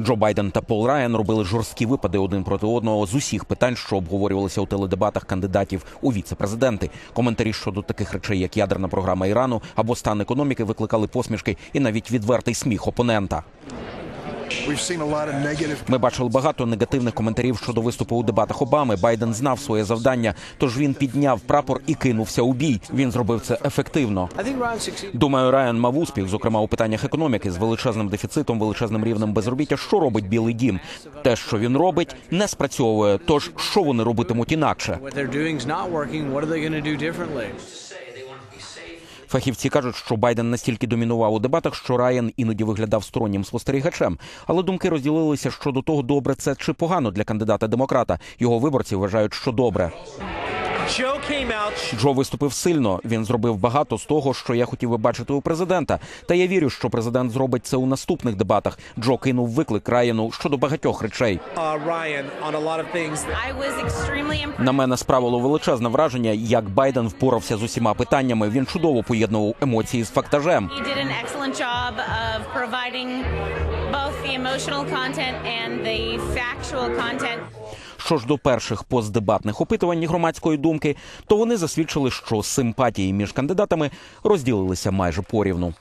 Джо Байден та Пол Райан робили жорсткі випади один проти одного з усіх питань, що обговорювалися у теледебатах кандидатів у віце-президенти. Коментарі щодо таких речей, як ядерна програма Ірану або стан економіки, викликали посмішки і навіть відвертий сміх опонента. Ми бачили багато негативних коментарів щодо виступу у дебатах Обами. Байден знав своє завдання, тож він підняв прапор і кинувся у бій. Він зробив це ефективно. I think Ryan succeeded. Думаю, Райан мав успіх, зокрема у питаннях економіки з величезним дефіцитом, величезним рівнем безробіття. Що робить Білий Дім? Те, що він робить, не спрацьовує. Тож що вони робитимуть інакше? Фахівці кажуть, що Байден настільки домінував у дебатах, що Райан іноді виглядав стороннім спостерігачем. Але думки розділилися щодо того, добре це чи погано для кандидата демократа. Його виборці вважають, що добре. Joe Джо виступив сильно. Він зробив багато з того, що я хотів би бачити у президента. Та я вірю, що президент зробить це у наступних дебатах. Джо кинув виклик Райану щодо багатьох речей. uh, Ryan on a lot of things. I was extremely impressed. На мене справило величезне враження, як Байден впорався з усіма питаннями. Він чудово поєднував емоції з фактажем. Both the emotional content and the factual content. Що ж до перших постдебатних опитувань громадської думки, то вони засвідчили, що симпатії між кандидатами розділилися майже порівну.